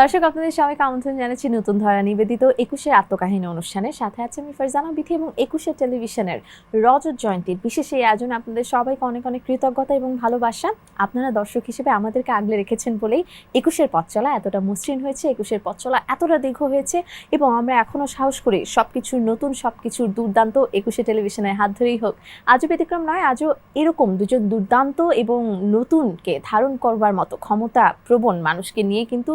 দর্শক, আপনাদের সবাইকে আমন্ত্রণ জানাচ্ছি নতুন ধরা নিবেদিত একুশের আত্মকাহিনী অনুষ্ঠানের সাথে আছে আমি ফারজানা বিথি এবং একুশের টেলিভিশনের রজত জয়ন্তীর। বিশেষ এই আয়োজনে আপনাদের সবাইকে অনেক অনেক কৃতজ্ঞতা এবং ভালোবাসা। আপনারা দর্শক হিসেবে আমাদেরকে আগলে রেখেছেন বলেই একুশের পথ চলা এতটা মসৃণ হয়েছে, একুশের পথ চলা এতটা দীর্ঘ হয়েছে এবং আমরা এখনও সাহস করি সব কিছুর নতুন সব কিছুর দুর্দান্ত একুশে টেলিভিশনের হাত ধরেই হোক, আজও ব্যতিক্রম নয়, আজও এরকম দুজন দুর্দান্ত এবং নতুনকে ধারণ করবার মতো ক্ষমতা প্রবণ মানুষকে নিয়ে কিন্তু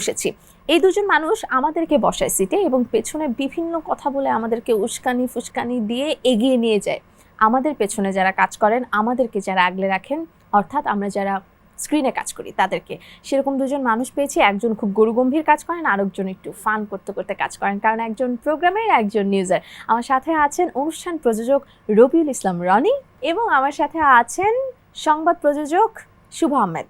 বসেছি। এই দুজন মানুষ আমাদেরকে বসায় সিটে এবং পেছনে বিভিন্ন কথা বলে আমাদেরকে উস্কানি ফুসকানি দিয়ে এগিয়ে নিয়ে যায়। আমাদের পেছনে যারা কাজ করেন আমাদেরকে যারা আগলে রাখেন অর্থাৎ আমরা যারা স্ক্রিনে কাজ করি তাদেরকে। সেরকম দুজন মানুষ পেয়েছি একজন খুব গরুগম্ভীর কাজ করেন আরেকজন একটু ফান করতে করতে কাজ করেন কারণ একজন প্রোগ্রামের একজন নিউজার আমার সাথে আছেন অনুষ্ঠান প্রযোজক রবিউল ইসলাম রনি এবং আমার সাথে আছেন সংবাদ প্রযোজক শুভ আহমেদ।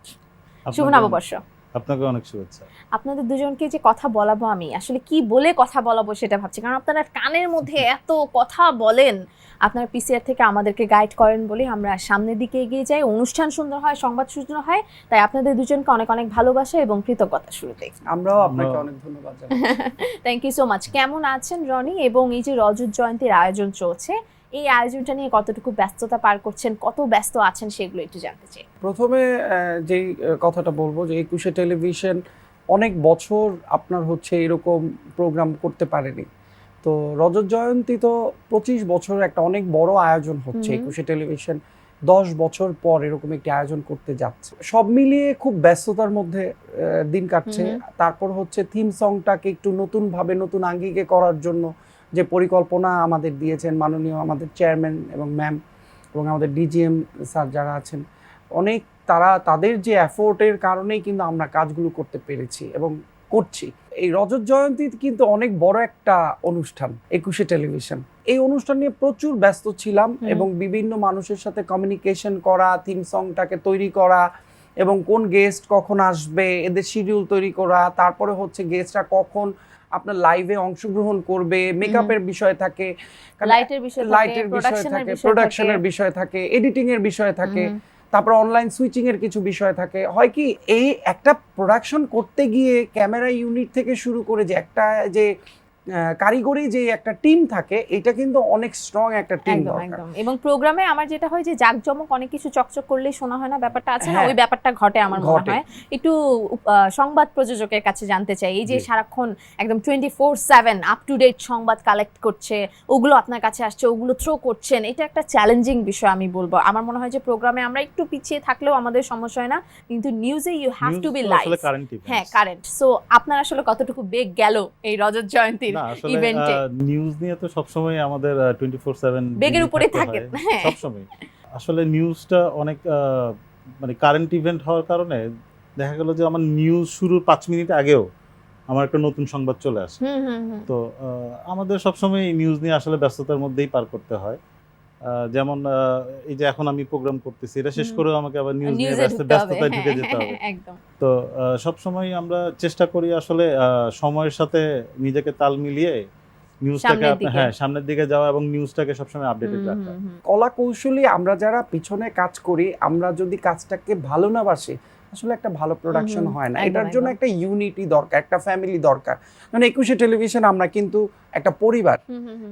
শুভ নববর্ষ। আপনাকে অনেক শুভেচ্ছা। আপনাদের দুজনকে যে কথা বলাবো আমি আসলে কি বলে কথা বলাবো সেটা ভাবছি কারণ আপনারা কানের মধ্যে এত কথা বলেন আপনার পিসিআর থেকে আমাদেরকে গাইড করেন বলে আমরা সামনের দিকে এগিয়ে যাই অনুষ্ঠান সুন্দর হয় সংবাদ সুন্দর হয় তাই আপনাদের দুজনকে অনেক অনেক ভালোবাসা এবং কৃতজ্ঞতা শুরুতে আমরাও আপনাকে আমরা- অনেক ধন্যবাদ জানাই। থ্যাংক ইউ সো মাচ কেমন আছেন রনি? এবং এই যে রজত জয়ন্তীর আয়োজন চলছে এই আয়োজনটা নিয়ে কতটুকু ব্যস্ততা পার করছেন কত ব্যস্ত আছেন সেগুলো একটু জানতে চাই। প্রথমে যেই কথাটা বলব যে একুশে টেলিভিশন অনেক বছর আপনার হচ্ছে এরকম প্রোগ্রাম করতে পারেনি। তো রজত জয়ন্তী তো পঁচিশ বছর একটা অনেক বড় আয়োজন হচ্ছে একুশে টেলিভিশন। দশ বছর পর এরকম একটি আয়োজন করতে যাচ্ছে। সব মিলিয়ে খুব ব্যস্ততার মধ্যে দিন কাটছে। তারপর হচ্ছে থিম সংটাকে একটু নতুন ভাবে নতুন আঙ্গিকে করার জন্য যে পরিকল্পনা আমাদের দিয়েছেন মাননীয় আমাদের চেয়ারম্যান এবং ম্যাম এবং আমাদের ডিজিএম স্যার যারা আছেন অনেক তারা তাদের যে অ্যাফোর্টের কারণেই কিন্তু আমরা কাজগুলো করতে পেরেছি এবং করছি। এই রজত জয়ন্তী কিন্তু অনেক বড় একটা অনুষ্ঠান একুশে টেলিভিশন এই অনুষ্ঠান নিয়ে প্রচুর ব্যস্ত ছিলাম এবং বিভিন্ন মানুষের সাথে কমিউনিকেশন করা থিম সংটাকে তৈরি করা এবং কোন গেস্ট কখন আসবে এদের শিডিউল তৈরি করা তারপরে হচ্ছে গেস্টরা কখন আপনার লাইভে অংশগ্রহণ করবে মেকআপের বিষয় থাকে লাইটের বিষয় লাইটের বিষয় থাকে প্রোডাকশনের বিষয় থাকে এডিটিং এর বিষয় থাকে তারপর অনলাইন সুইচিং এর কিছু বিষয় থাকে। হয় কি এই একটা প্রোডাকশন করতে গিয়ে ক্যামেরা ইউনিট থেকে শুরু করে যে একটা যে কারিগরি যে একটা টিম থাকে এটা কিন্তু অনেক স্ট্রং একটা টিম দরকার। এবং প্রোগ্রামে আমার যেটা হয় যে জাকজমক অনেক কিছু চকচক করলেই শোনা হয় না ব্যাপারটা আছে না? হ্যাঁ। ওই ব্যাপারটা ঘটে আমার মনে হয়। একটু সংবাদ প্রযোজকের কাছে জানতে চাই। এই যে। সারাক্ষণ একদম twenty four seven up to date সংবাদ কালেক্ট করছে ওগুলো আপনার কাছে আসছে ওগুলো থ্রো করছেন এটা একটা চ্যালেঞ্জিং বিষয় আমি বলব। আমার মনে হয় যে প্রোগ্রামে আমরা একটু পিছিয়ে থাকলেও আমাদের সমস্যা হয় না কিন্তু নিউজে you have to be live হ্যাঁ কারেন্ট সো আপনার আসলে কতটুকু বেগ গেল এই রজত জয়ন্তীর আসলে নিউজ নিয়ে তো সবসময় আমাদের টোয়েন্টি ফোর সেভেন বেগের উপরে থাকেন, হ্যাঁ। সবসময়। আসলে নিউজটা অনেক মানে কারেন্ট ইভেন্ট হওয়ার কারণে দেখা গেল যে আমার নিউজ শুরুর পাঁচ মিনিট আগেও আমার একটা নতুন সংবাদ চলে আসে। তো আমাদের সবসময় নিউজ নিয়ে আসলে ব্যস্ততার মধ্যেই পার করতে হয়। যেমন আহ, এই যে এখন আমি প্রোগ্রাম করতেছি এটা শেষ। করেও আমাকে আবার নিউজ নিয়ে ব্যস্ত ব্যস্ততায় ঢুকে হ্যাঁ, যেতে হবে। একদম। তো আহ, সবসময় আমরা চেষ্টা করি আসলে আহ, সময়ের সাথে নিজেকে তাল মিলিয়ে নিউজটাকে হ্যাঁ সামনের দিকে যাওয়া এবং নিউজটাকে সবসময় আপডেটেড রাখা। কলা কৌশলী আমরা যারা পিছনে কাজ করি আমরা যদি কাজটাকে ভালো না বাসি আসলে একটা ভালো প্রোডাকশন হয় না। এটার জন্য একটা ইউনিটি দরকার একটা ফ্যামিলি দরকার। মানে একুশে টেলিভিশন আমরা কিন্তু একটা পরিবার।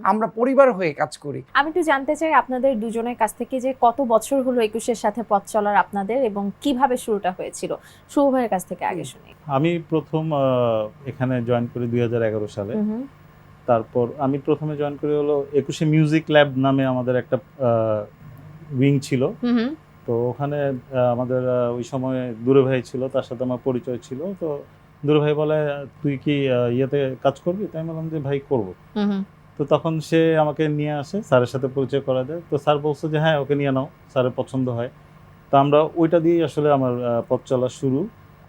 আমরা পরিবার হয়ে কাজ করি। আমি একটু জানতে চাই আপনাদের দুজনের কাছ থেকে যে কত বছর হলো একুশের সাথে পথ চলার আপনাদের এবং কীভাবে শুরুটা হয়েছিল? শুভ ভাইয়ের কাছ থেকে আগে শুনি। আমি প্রথম আহ, এখানে জয়েন করি দুই হাজার এগারো সালে। তারপর আমি প্রথমে জয়েন করি হলো একুশে মিউজিক ল্যাব নামে আমাদের একটা উইং ছিল। হুম, হুম। তো ওখানে আমাদের ওই সময় দূরে ভাই ছিল তার সাথে আমার পরিচয় ছিল। তো দূরে ভাই বলে তুই কি ইয়েতে কাজ করবি? তাই বললাম যে ভাই করব। তো তখন সে আমাকে নিয়ে আসে স্যারের সাথে পরিচয় করা দেয়। তো স্যার বলছে যে হ্যাঁ ওকে নিয়ে নাও স্যারের পছন্দ হয়। তো আমরা ওইটা দিয়েই আসলে আমার পথ চলা শুরু।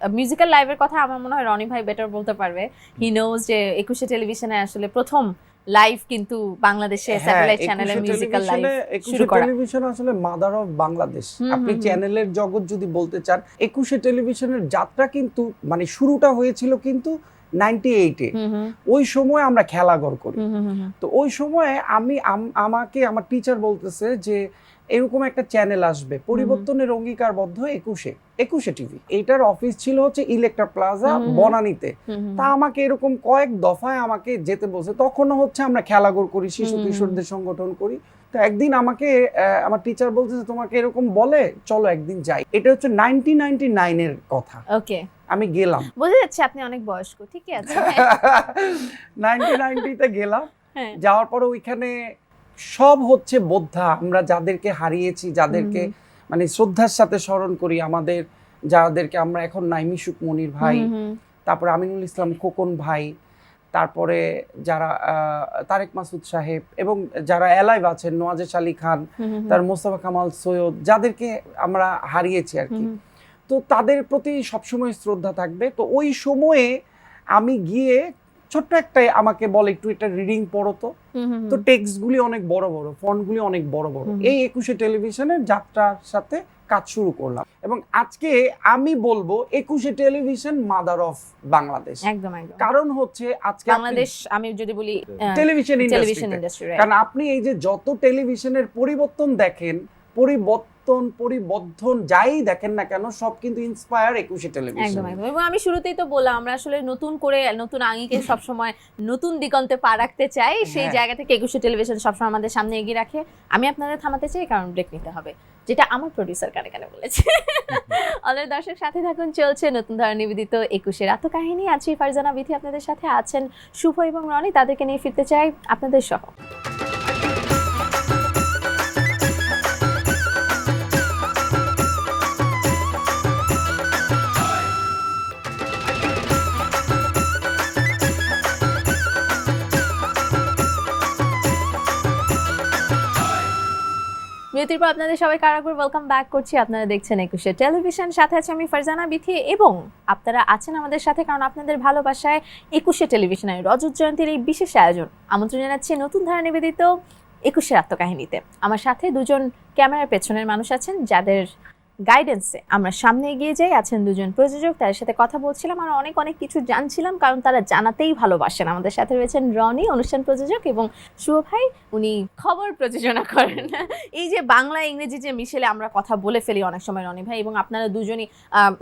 মিউজিক্যাল লাইভের কথা আমার মনে হয় রনি ভাই বেটার বলতে পারবে। হি নোজ যে একুশে টেলিভিশনে আসলে প্রথম লাইভ কিন্তু বাংলাদেশে স্যাটেলাইট চ্যানেলে মিউজিক্যাল লাইভ শুরু করা। টেলিভিশন আসলে মাদার অফ বাংলাদেশ আপনি। চ্যানেলের জগৎ যদি বলতে চান একুশে টেলিভিশনের যাত্রা কিন্তু মানে শুরুটা হয়েছিল কিন্তু নাইনটি এইটে ওই সময় আমরা খেলাঘর করি। তো ওই সময়ে আমি আম- আমাকে আমার টিচার বলতেছে যে এরকম একটা চ্যানেল আসবে। পরিবর্তনের অঙ্গীকারবদ্ধ একুশে একুশে টিভি এটার অফিস ছিল হচ্ছে ইলেকট্রা প্লাজা। বনানীতে। তা আমাকে এরকম কয়েক দফায় আমাকে যেতে বলছে। তখনও হচ্ছে আমরা খেলাঘর করি শিশু কিশোরদের সংগঠন করি। তো একদিন আমাকে আমার টিচার বলছে যে, তোমাকে এরকম বলে চলো একদিন যাই। এটা হচ্ছে নাইনটিন নাইনটি নাইনের কথা। ওকে। আমি গেলাম। বোঝা যাচ্ছে আপনি অনেক বয়স্ক ঠিকই আছে। নাইনটিন নাইনটিতে গেলাম। হ্যাঁ। যাওয়ার পরে ওইখানে সব হচ্ছে বোদ্ধা। আমরা যাদেরকে হারিয়েছি যাদেরকে মানে শ্রদ্ধার সাথে স্মরণ করি আমাদের যাদেরকে আমরা এখন নাই মিশুক মনির ভাই তারপরে আমিনুল ইসলাম খোকন ভাই তারপরে যারা আহ, তারেক মাসুদ সাহেব এবং যারা এলাইভ আছেন নওয়াজেশ আলী খান তার মোস্তফা কামাল সৈয়দ যাদেরকে আমরা হারিয়েছি আর কি। তো তাদের প্রতি সবসময় শ্রদ্ধা থাকবে। তো ওই সময়ে আমি গিয়ে ছোট্ট একটা আমাকে বলে একটু এটা রিডিং পড়ো তো। তো টেক্সটগুলি অনেক বড় বড় ফন্টগুলি অনেক বড় বড়। এই একুশে টেলিভিশনের যাত্রার সাথে কাজ শুরু করলাম। এবং আজকে আমি বলব একুশে টেলিভিশন মাদার অফ বাংলাদেশ একদম একদম। কারণ হচ্ছে আজকে বাংলাদেশ আমি যদি বলি টেলিভিশন ইন্ডাস্ট্রি কারণ আপনি এই যে যত টেলিভিশনের পরিবর্তন দেখেন পরিবর্তন পরিবর্ধন যাই দেখেন না কেন সব কিন্তু ইন্সপায়ার একুশে টেলিভিশন একদম এবং আমি শুরুতেই তো বললাম আমরা আসলে নতুন করে নতুন আঙ্গিকে সবসময় নতুন দিগন্তে পা রাখতে চাই সেই হ্যাঁ। জায়গা থেকে একুশে টেলিভিশন সবসময় আমাদের সামনে এগিয়ে রাখে। আমি আপনাদের থামাতে চাই কারণ ব্রেক নিতে হবে যেটা আমার প্রডিউসার কানে কানে বলেছে। অলরেডি দর্শক সাথে থাকুন চলছে নতুন ধরনের নিবেদিত একুশের আত্মকাহিনী। আছি ফারজানা বিথি আপনাদের সাথে আছেন শুভ এবং রনি তাদেরকে নিয়ে ফিরতে চাই আপনাদের সহ। বিরতির পর আপনাদের সবাই কারাগুর ওয়েলকাম ব্যাক করছি। আপনারা দেখছেন একুশে টেলিভিশন সাথে আছে আমি ফারজানা বিথি এবং আপনারা আছেন আমাদের সাথে কারণ আপনাদের ভালোবাসায় একুশে টেলিভিশনে রজত জয়ন্তীর এই বিশেষ আয়োজন। আমন্ত্রণ জানাচ্ছি নতুন ধারা নিবেদিত একুশের আত্মকাহিনীতে। আমার সাথে দুজন ক্যামেরার পেছনের মানুষ আছেন, যাদের গাইডেন্সে আমরা সামনে এগিয়ে যাই আছেন দুজন প্রযোজক তাদের সাথে কথা বলছিলাম আর অনেক অনেক কিছু জানছিলাম কারণ তারা জানাতেই ভালোবাসেন। আমাদের সাথে রয়েছেন রনি অনুষ্ঠান প্রযোজক এবং শুভ ভাই উনি খবর প্রযোজনা করেন। এই যে বাংলা ইংরেজি যে মিশেলে আমরা কথা বলে ফেলি অনেক সময় রনি ভাই এবং আপনারা দুজনই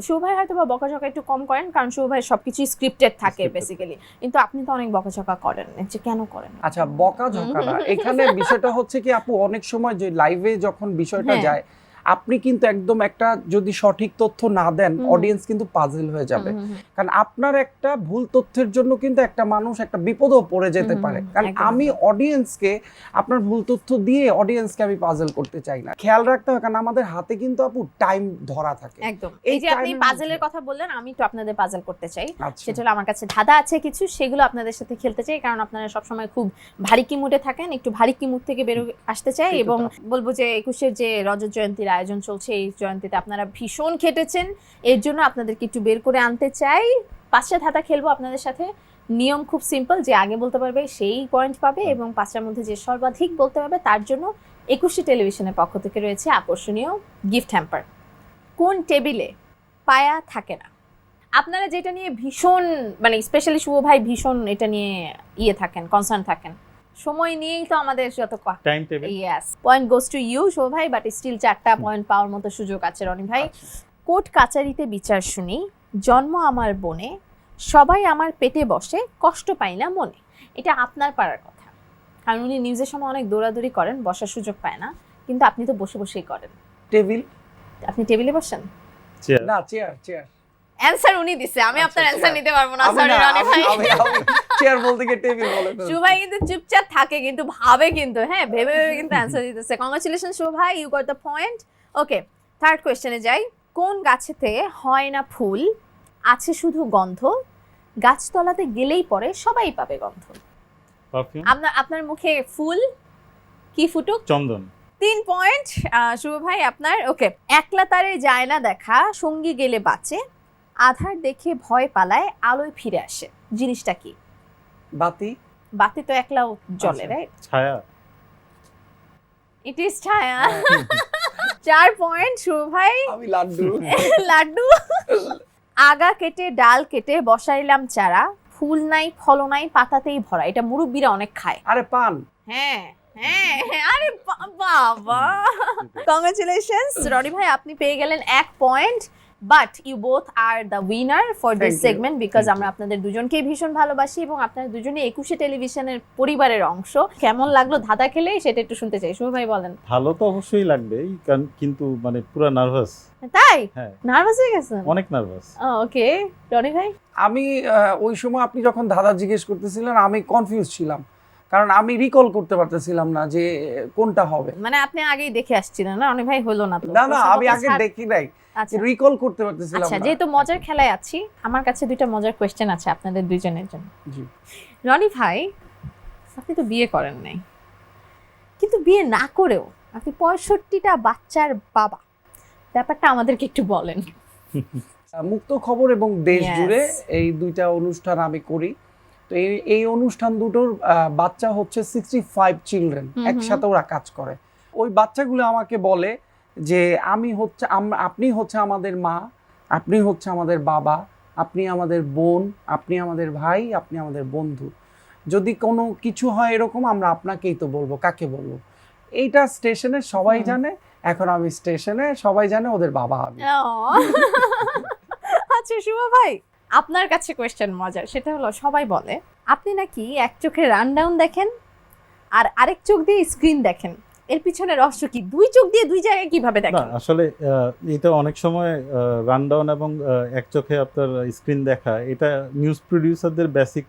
শুভ ভাই হয়তো বা বকাঝকা একটু কম করেন কারণ শুভ ভাই সবকিছুই স্ক্রিপ্টেড থাকে বেসিক্যালি কিন্তু আপনি তো অনেক বকাঝকা করেন যে কেন করেন? আচ্ছা বকা ঝকা না এখানে বিষয়টা হচ্ছে কি আপু অনেক সময় যে লাইভে যখন বিষয়টা হ্যাঁ। যায় আপনি কিন্তু একদম একটা যদি সঠিক তথ্য না দেন অডিয়েন্স কিন্তু পাজল হয়ে যাবে। কারণ আপনার একটা ভুল তথ্যের জন্য কিন্তু একটা মানুষ একটা বিপদও পড়ে যেতে পারে। কারণ আমি। অডিয়েন্সকে আপনার ভুল তথ্য দিয়ে অডিয়েন্সকে আমি পাজল করতে চাই না। খেয়াল রাখতে হয় কারণ আমাদের হাতে কিন্তু আপু টাইম ধরা থাকে। একদম। এই যে আপনি পাজেলের কথা বললেন আমি একটু আপনাদের পাজেল করতে চাই। আচ্ছা। সেটা হলো আমার কাছে ধাঁধা আছে কিছু সেগুলো আপনাদের সাথে খেলতে চাই কারণ আপনারা সবসময় খুব ভারিকি মুডে থাকেন একটু ভারিকি মুড থেকে বেরো আসতে চাই এবং বলব যে একুশের যে রজত জয়ন্তীর আয়োজন চলছে এই জয়ন্তীতে। আপনারা ভীষণ খেটেছেন। এর জন্য আপনাদেরকে একটু বের করে আনতে চাই। পাঁচটা ধাঁধা খেলব আপনাদের সাথে। নিয়ম খুব সিম্পল যে আগে বলতে পারবে সেই পয়েন্ট পাবে এবং পাঁচটার মধ্যে যে সর্বাধিক বলতে পারবে তার জন্য একুশে টেলিভিশনের পক্ষ থেকে রয়েছে আকর্ষণীয় গিফট হ্যাম্পার কোন টেবিলে পায়া থাকে না? আপনারা যেটা নিয়ে ভীষণ মানে স্পেশালি শুভ ভাই ভীষণ এটা নিয়ে ইয়ে থাকেন কনসার্ন থাকেন। সময় নিয়েই তো আমাদের যত time table yes point goes to you Shuvo ভাই বাট স্টিল চারটা পয়েন্ট পাওয়ার মতো সুযোগ আছে রনি ভাই। কোর্ট কাচারিতে বিচার শুনি জন্ম আমার বনে সবাই আমার পেটে বসে কষ্ট পাই না মনে। এটা আপনার পারার কথা। কারণ উনি নিউজের সময় অনেক দৌড়াদৌড়ি করেন বসার সুযোগ পায় না কিন্তু আপনি তো বসে বসেই করেন। টেবিল আপনি টেবিলে বসেন? চেয়ার না চেয়ার চেয়ার অ্যান্সার উনি দিছে আমি আচ্ছা, আপনার অ্যান্সার চেয়ার। নিতে পারব না সরি রনি ভাই। চেয়ার বলতে গিয়ে টেবিল বলে। শুভ ভাই কিন্তু চুপচাপ থাকে কিন্তু ভাবে কিন্তু হ্যাঁ ভেবে ভেবে কিন্তু অ্যান্সার দিতেছে। কংগ্রাচুলেশন শুভ ভাই you got the point okay third কোয়েশ্চেনে যাই। কোন গাছেতে হয় না ফুল? আছে শুধু গন্ধ গাছতলাতে গেলেই পরে সবাই পাবে গন্ধ। আপনার আপনার মুখে ফুল কি ফুটুক? চন্দন। তিন পয়েন্ট শুভ ভাই আপনার ওকে একলা তারে যায় না দেখা সঙ্গী গেলে বাঁচে আধার দেখে ভয় পালায় আলোয় ফিরে আসে। জিনিসটা কি? বাতি? বাতি তো একলাও জ্বলে আচ্ছা। রাইট ছায়া। ইট ইজ ছায়া। চার পয়েন্ট শুভ ভাই। আমি লাড্ডু। লাড্ডু। আগা কেটে ডাল কেটে বসাইলাম চারা। ফুল নাই ফল নাই পাতাতেই ভরা। এটা মুরব্বীরা অনেক খায়। আরে পান। হ্যাঁ হ্যাঁ হ্যাঁ, আরে বা- বাবা। কংগ্রেচুলেশনস রনি ভাই আপনি পেয়ে গেলেন এক point. But you both are the winner for this segment because আমরা আপনাদের দুজনকেই ভীষণ ভালোবাসি এবং আপনারা দুজনে একুশে টেলিভিশনের পরিবারের অংশ। কেমন লাগল ধাঁধা খেলে? সেটা একটু শুনতে চাই। শুভ ভাই বলেন। ভালো তো অবশ্যই লাগবে কিন্তু মানে পুরো নার্ভাস তাই? হ্যাঁ। নার্ভাস হয়ে গেছেন? অনেক নার্ভাস ওকে। রনি ভাই? আমি আহ, ওই সময় আপনি যখন ধাঁধা জিজ্ঞেস করতেছিলেন আমি কনফিউজ ছিলাম। কারণ আমি রিকল করতে পারতেছিলাম না যে কোনটা হবে। মানে আপনি আগেই দেখে আসছিলেন না? রনি ভাই হলো না না না আমি আগে দেখি নাই। রিকল করতে পারতেছিলাম আচ্ছা যেহেতু মজার খেলায় আছি আমার কাছে দুইটা মজার কোয়েশ্চেন আছে আপনাদের দুইজনের জন্য। জি। রনি ভাই আপনি তো বিয়ে করেন নাই। কিন্তু বিয়ে না করেও আপনি পঁয়ষট্টিটা বাচ্চার বাবা। ব্যাপারটা আমাদেরকে একটু বলেন। মুক্ত খবর এবং দেশ জুড়ে এই দুইটা অনুষ্ঠান আমি করি। তো এই এই অনুষ্ঠান দুটোর বাচ্চা হচ্ছে সিক্সটি ফাইভ চিলড্রেন। একসাথে ওরা কাজ করে। ওই বাচ্চাগুলো আমাকে বলে যে আমি হচ্ছে আপনি হচ্ছে আমাদের মা আপনি হচ্ছে আমাদের বাবা আপনি আমাদের বোন আপনি আমাদের ভাই আপনি আমাদের বন্ধু। যদি কোনো কিছু হয় এরকম আমরা আপনাকেই তো বলব কাকে বলব? এইটা স্টেশনে সবাই জানে এখন আমি স্টেশনে সবাই জানে ওদের বাবা আমি। আচ্ছা শুভ ভাই আপনার কাছে কোয়েশ্চেন মজার সেটা হলো সবাই বলে আপনি নাকি এক চোখে রানডাউন দেখেন আর আরেক চোখ দিয়ে স্ক্রিন দেখেন? এর পিছনে রহস্য কি? দুই চোখ দিয়ে দুই জায়গায় কীভাবে দেখেন? আসলে এটা অনেক সময় রানডাউন এবং এক চোখে আপনার স্ক্রিন দেখা এটা নিউজ প্রডিউসারদের বেসিক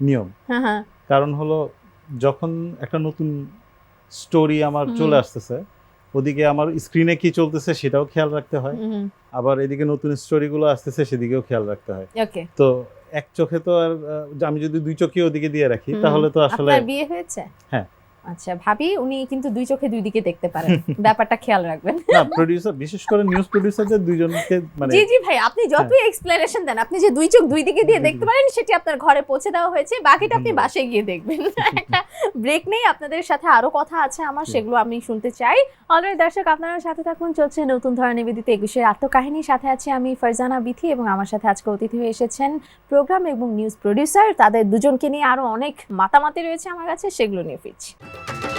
নিয়ম। হ্যাঁ হ্যাঁ। কারণ হলো যখন একটা নতুন স্টোরি আমার চলে আসতেছে ওদিকে আমার স্ক্রিনে কি চলতেছে সেটাও খেয়াল রাখতে হয়। আবার এদিকে নতুন স্টোরিগুলো আসতেছে সেদিকেও খেয়াল রাখতে হয়। তো এক চোখে তো আর আমি যদি দুই চোখে ওদিকে দিয়ে রাখি তাহলে তো আসলে বিয়ে হয়েছে? হ্যাঁ। আচ্ছা ভাবি উনি কিন্তু দুই চোখে দুই দিকে দেখতে পারেন। ব্যাপারটা খেয়াল রাখবেন। না প্রডিউসার বিশেষ করে নিউজ প্রডিউসারদের দুইজনকে মানে জি জি ভাই আপনি যতই এক্সপ্লেনেশন দেন আপনি যে দুই চোখ দুই দিকে দিয়ে দেখতে পারেন সেটি আপনার ঘরে পৌঁছে দেওয়া হয়েছে বাকিটা আপনি। বাসায় গিয়ে দেখবেন। একটা ব্রেক নেই আপনাদের সাথে আরও কথা আছে আমার সেগুলো আমি শুনতে চাই। অলরেডি দর্শক আপনারা সাথে থাকুন চলছে নতুন ধরনের নিবেদিত একুশের আত্মকাহিনীর সাথে আছে আমি ফারজানা বিথি এবং আমার সাথে আজকে অতিথি হয়ে এসেছেন প্রোগ্রাম এবং নিউজ প্রোডিউসার তাদের দুজনকে নিয়ে আরও অনেক মাতামাতি রয়েছে আমার কাছে সেগুলো নিয়ে ফিরছি। Thank you.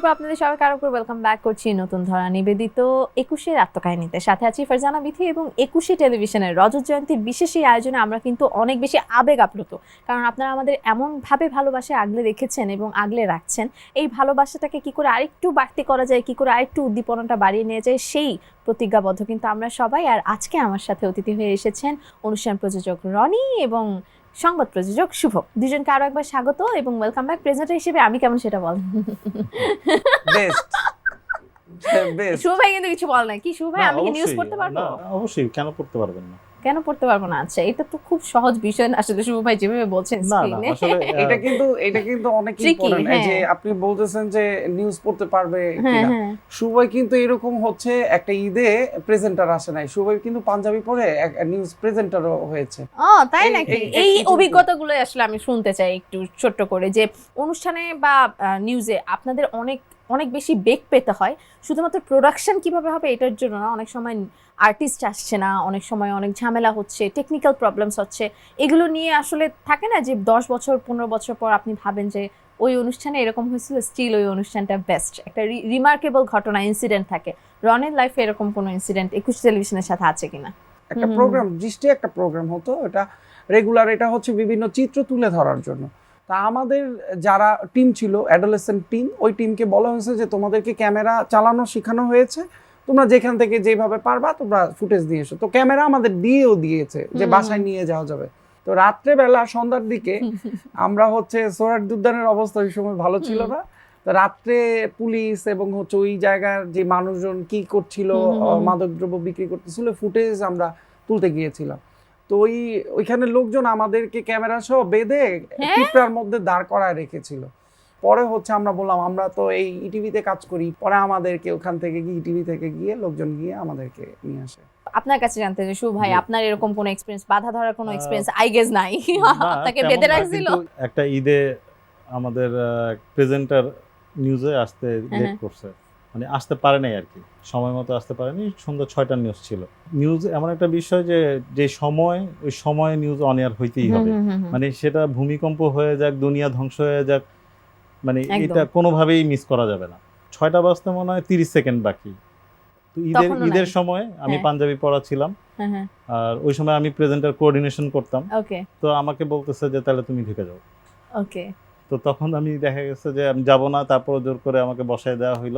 বিরতির আপনাদের সবাইকে আরও করে ওয়েলকাম ব্যাক করছি নতুন ধরা নিবেদিত একুশের আত্মকাহিনীতে। সাথে আছি ফারজানা বিথি এবং একুশে টেলিভিশনের রজত জয়ন্তীর বিশেষ এই আয়োজনে আমরা কিন্তু অনেক বেশি আবেগ আপ্লুত। কারণ আপনারা আমাদের এমনভাবে ভালোবাসে আগলে রেখেছেন এবং আগলে রাখছেন। এই ভালোবাসাটাকে কি করে আরেকটু বাড়তি করা যায়, কি করে আরেকটু উদ্দীপনাটা বাড়িয়ে নিয়ে যায়, সেই প্রতিজ্ঞাবদ্ধ কিন্তু আমরা সবাই। আর আজকে আমার সাথে অতিথি হয়ে এসেছেন অনুষ্ঠান প্রযোজক রনি এবং সংবাদ প্রযোজক শুভ। দুজনকে আরও একবার স্বাগত এবং ওয়েলকাম ব্যাক প্রেজেন্টার হিসেবে আমি কেমন সেটা বল। বেস্ট শুভ ভাই কিন্তু কিছু বল নাই। কি শুভ ভাই? আমি কি নিউজ পড়তে পারব? অবশ্যই। কেন পড়তে পারবেন না? কেন পড়তে পারব না? আচ্ছা এটা তো খুব সহজ বিষয় না আসলে শুভ ভাই যেভাবে বলছেন স্ক্রিনে এটা কিন্তু এটা কিন্তু অনেক ইম্পর্টেন্ট হ্যাঁ। যে আপনি বলতেছেন যে নিউজ পড়তে পারবে হ্যাঁ কিনা। হ্যাঁ। সুবই কিন্তু এরকম হচ্ছে একটা ঈদে প্রেজেন্টার আসে নাই। সুবই কিন্তু পাঞ্জাবি পরে নিউজ প্রেজেন্টারও হয়েছে। ও তাই নাকি? এই- অভিজ্ঞতাগুলো আসলে আমি শুনতে চাই একটু ছোট্ট করে যে অনুষ্ঠানে বা নিউজে আপনাদের অনেক অনেক বেশি বেগ পেতে হয়। শুধুমাত্র প্রোডাকশন কীভাবে হবে এটার জন্য না অনেক সময় আর্টিস্ট আসছে না অনেক সময় অনেক ঝামেলা হচ্ছে টেকনিক্যাল প্রবলেমস হচ্ছে। এগুলো নিয়ে আসলে থাকে না যে দশ বছর পনেরো বছর পর আপনি ভাবেন যে ওই অনুষ্ঠানে এরকম হয়েছিল স্টিল ওই অনুষ্ঠানটা বেস্ট একটা রিমার্কেবল ঘটনা ইনসিডেন্ট থাকে। রনের লাইফে এরকম কোনো ইনসিডেন্ট একুশ টেলিভিশনের সাথে আছে কিনা? একটা প্রোগ্রাম দৃষ্টি একটা প্রোগ্রাম হতো এটা রেগুলার এটা হচ্ছে বিভিন্ন চিত্র তুলে ধরার জন্য। তা আমাদের যারা টিম ছিল অ্যাডোলেসেন্ট টিম ওই টিমকে বলা হয়েছে যে তোমাদেরকে ক্যামেরা চালানো শেখানো হয়েছে। তোমরা যেখান থেকে যেভাবে পারবা তোমরা ফুটেজ দিয়ে এসো। তো ক্যামেরা আমাদের দিয়েও দিয়েছে যে বাসায় নিয়ে যাওয়া যাবে। তো রাত্রেবেলা সন্ধ্যার দিকে আমরা হচ্ছে সোরাট উদ্যানের অবস্থা ওই সময় ভালো ছিল না। তো রাত্রে পুলিশ এবং হচ্ছে ওই জায়গার যে মানুষজন কি করছিল। মাদকদ্রব্য বিক্রি করতেছিল ফুটেজ আমরা তুলতে গিয়েছিলাম। তো ওই ওইখানে লোকজন আমাদেরকে ক্যামেরা সহ বেঁধে হ্যাঁ? পিঁপড়ার মধ্যে দাঁড় করায় রেখেছিল। পরে হচ্ছে আমরা বললাম আমরা তো এই ইটিভিতে কাজ করি। পরে আমাদেরকে ওখান থেকে গিয়ে ইটিভি থেকে গিয়ে লোকজন গিয়ে আমাদেরকে নিয়ে আসে। আপনার কাছে জানতে চাই শুভ ভাই আপনার এরকম কোনো এক্সপেরিয়েন্স বাধা ধরার কোনো এক্সপেরিয়েন্স আই গেস নাই। আপনাকে বেঁধে রাখছিল? একটা ঈদে আমাদের প্রেজেন্টার নিউজে আসতে লেট হ্যাঁ। করছে। মানে আসতে পারে নাই আর কি। সময় মতো আসতে পারেনি। সন্ধ্যা ছয়টার নিউজ ছিল। নিউজ এমন একটা বিষয় যে যে সময় ওই সময় নিউজ অন এয়ার হইতেই হবে। মানে সেটা ভূমিকম্প হয়ে যাক দুনিয়া ধ্বংস হয়ে যাক মানে। এটা কোনোভাবেই মিস করা যাবে না। ছয়টা বাজতে মনে হয় তিরিশ সেকেন্ড বাকি। তো ঈদের ঈদের সময় আমি হ্যাঁ। পাঞ্জাবি পড়া ছিলাম। আর ওই সময় আমি প্রেজেন্টার কোঅর্ডিনেশন করতাম। তো আমাকে বলতেছে যে তাহলে তুমি ঢুকে যাও। ওকে তো তখন আমি দেখা গেছে যে আমি যাব না তারপর জোর করে আমাকে বসায় দেওয়া হইল।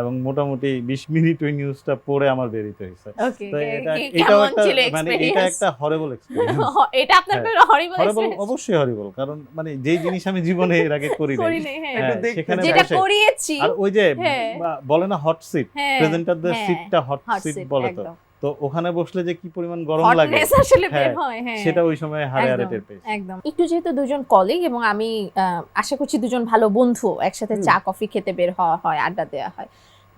এবং মোটামুটি বিশ মিনিট ওই নিউজটা পড়ে আমার বেরিতে হয়েছে। ওকে তো এটা এটাও একটা মানে এটা একটা হরেবল এক্সপিরিয়েন্স এটা আপনার হ্যাঁ। হরিবল হরেবল অবশ্যই হরিবল কারণ মানে যেই জিনিস আমি জীবনে এর আগে করি নাই হ্যাঁ। হ্যাঁ, সেখানে যেটা বসে- করিয়েছি আর ওই যে হ্যাঁ। বলে না হট সিট হ্যাঁ প্রেজেন্টারদের হ্যাঁ, সিটটা হট সিট বলে তো। তো ওখানে বসলে যে কি পরিমাণ গরম লাগে আসলে বের হ্যাঁ, হয় হ্যাঁ। সেটা ওই সময় হারে হারে টের পেয়েছি। একদম। একটু যেহেতু দুজন কলিগ এবং আমি আহ, আশা করছি দুজন ভালো বন্ধু একসাথে চা কফি খেতে বের হওয়া হয় আড্ডা দেওয়া হয়।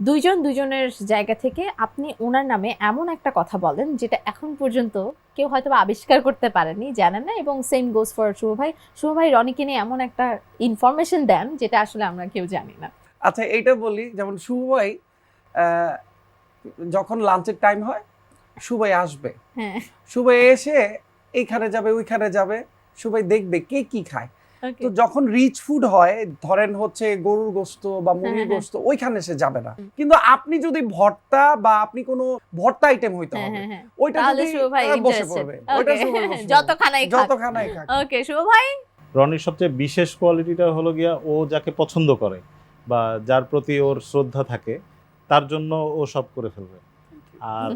দুইজন দুজনের জায়গা থেকে আপনি ওনার নামে এমন একটা কথা বলেন যেটা এখন পর্যন্ত কেউ হয়তো বা আবিষ্কার করতে পারেনি জানেন না এবং সেম গোজ ফর শুভ ভাই। শুভ ভাই রনিকে নিয়ে এমন একটা ইনফরমেশন দেন যেটা আসলে আমরা কেউ জানি না। আচ্ছা এইটা বলি যেমন শুভাই যখন লাঞ্চের টাইম হয় শুভাই আসবে। হ্যাঁ। শুভাই এসে এইখানে যাবে ওইখানে যাবে শুভাই দেখবে কে কি খায়। তো যখন রিচ ফুড হয় ধরেন হচ্ছে গরুর গোস্ত বা মুরগির হ্যাঁ, হ্যাঁ। গোস্ত ওইখানে সে যাবে না। কিন্তু আপনি যদি ভর্তা বা আপনি কোনো ভর্তা আইটেম হইতে হ্যাঁ হবে হ্যাঁ হ্যাঁ। ওইটা যদি বসে পড়বে ওইটা যত খানাই খাক। যত খানাই খাক। ওকে শুভ ভাই। রনির সবচেয়ে বিশেষ কোয়ালিটিটা হলো গিয়া ও যাকে পছন্দ করে বা যার প্রতি ওর শ্রদ্ধা থাকে তার জন্য ও সব করে ফেলবে। আর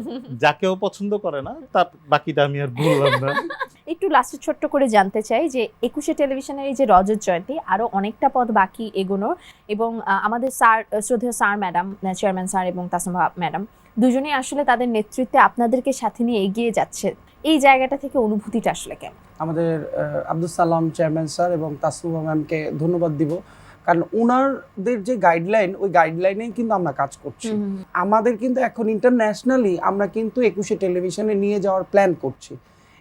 যাকে ও পছন্দ করে না তার বাকিটা আমি আর বললাম না। একটু লাস্টে ছোট্ট করে জানতে চাই যে একুশে টেলিভিশনের এই যে রজত জয়ন্তী আরও অনেকটা পথ বাকি এগোনোর এবং আমাদের স্যার শ্রদ্ধেয় স্যার ম্যাডাম চেয়ারম্যান স্যার এবং তাসমা ম্যাডাম দুজনেই আসলে তাদের নেতৃত্বে আপনাদেরকে সাথে নিয়ে এগিয়ে যাচ্ছে। এই জায়গাটা থেকে অনুভূতিটা আসলে কেমন? আমাদের আহ, আব্দুল সালাম চেয়ারম্যান স্যার এবং তাসনুভা ম্যামকে ধন্যবাদ দিব। কারণ ওনারদের যে গাইডলাইন ওই গাইডলাইনে কিন্তু আমরা কাজ করছি। আমাদের কিন্তু এখন ইন্টারন্যাশনালি আমরা কিন্তু একুশে টেলিভিশনে নিয়ে যাওয়ার প্ল্যান করছি।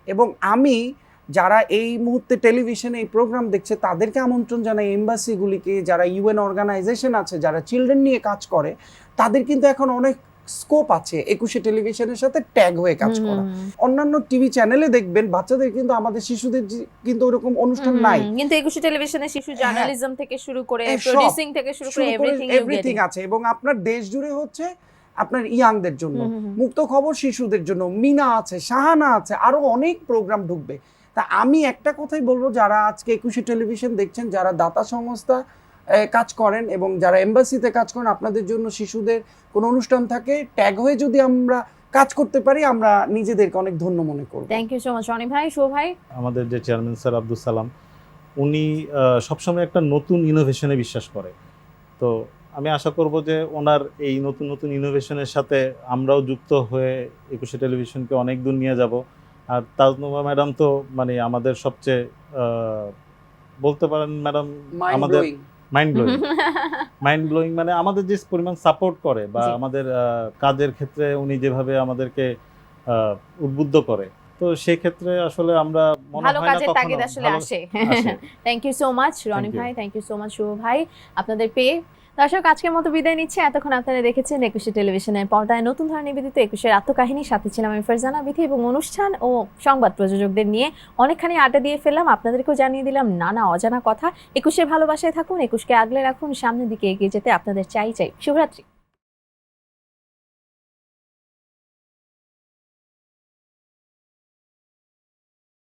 এবং আমি যারা এই মুহূর্তে টেলিভিশনে এই প্রোগ্রাম দেখছে তাদেরকে আমন্ত্রণ জানাই এম্বাসিগুলিকে যারা ইউএন অর্গানাইজেশন আছে যারা চিলড্রেন নিয়ে কাজ করে তাদের কিন্তু এখন অনেক স্কোপ আছে একুশে টেলিভিশনের সাথে ট্যাগ হয়ে কাজ করা। অন্যান্য টিভি চ্যানেলে দেখবেন বাচ্চাদের কিন্তু আমাদের শিশুদের কিন্তু ওরকম অনুষ্ঠান নাই। কিন্তু একুশে টেলিভিশনে শিশু হ্যাঁ। জার্নালিজম থেকে শুরু করে প্রোডিউসিং থেকে শুরু করে এভরিথিং আছে এবং আপনার দেশ জুড়ে হচ্ছে আপনার ইয়াংদের জন্য। মুক্ত খবর শিশুদের জন্য মিনা আছে শাহানা আছে আরও অনেক প্রোগ্রাম ঢুকবে। তা আমি একটা কথাই বলব যারা আজকে একুশে টেলিভিশন দেখছেন যারা দাতা সংস্থা কাজ করেন এবং যারা এম্বাসিতে কাজ করেন আপনাদের জন্য শিশুদের কোনো অনুষ্ঠান থাকে ট্যাগ হয়ে যদি আমরা কাজ করতে পারি আমরা নিজেদেরকে অনেক ধন্য মনে করব। Thank you so much Roni ভাই। শো ভাই। আমাদের যে চেয়ারম্যান স্যার আব্দুল সালাম উনি সবসময় একটা নতুন ইনোভেশনে বিশ্বাস করে। তো আমি আশা করব যে ওনার এই নতুন নতুন ইনোভেশনের সাথে আমরাও যুক্ত হয়ে একুশে টেলিভিশনকে অনেক দূর নিয়ে যাব। আর তাজনুমা ম্যাডাম তো মানে আমাদের সবচেয়ে বলতে পারেন ম্যাডাম আমাদের মাইন্ড ব্লোয়িং মাইন্ড ব্লোয়িং মানে আমাদের যে পরিমাণ সাপোর্ট করে বা আমাদের কাজের ক্ষেত্রে উনি যেভাবে আমাদেরকে উদ্বুদ্ধ করে। তো সেই ক্ষেত্রে আসলে আমরা মনে ভালো হয় কাজের তাগিদ আসলে আসে। আসে। Thank you so much Roni ভাই। Thank you so much Shuvo ভাই। আপনাদের পেয়ে দর্শক, আজকের মতো বিদায় নিচ্ছে। এতক্ষণ আপনারা দেখেছেন একুশে টেলিভিশনের পর্দায় নতুন ধরনের নিবেদিত একুশের আত্মকাহিনীর সাথে ছিলাম আমি ফেরজানা বিধি এবং অনুষ্ঠান ও সংবাদ প্রযোজকদের নিয়ে অনেকখানি আড্ডা দিয়ে ফেললাম। আপনাদেরকেও জানিয়ে দিলাম নানা অজানা কথা। একুশের ভালোবাসায় থাকুন, একুশকে আগলে রাখুন, সামনের দিকে এগিয়ে যেতে আপনাদের চাই চাই। শুভরাত্রি।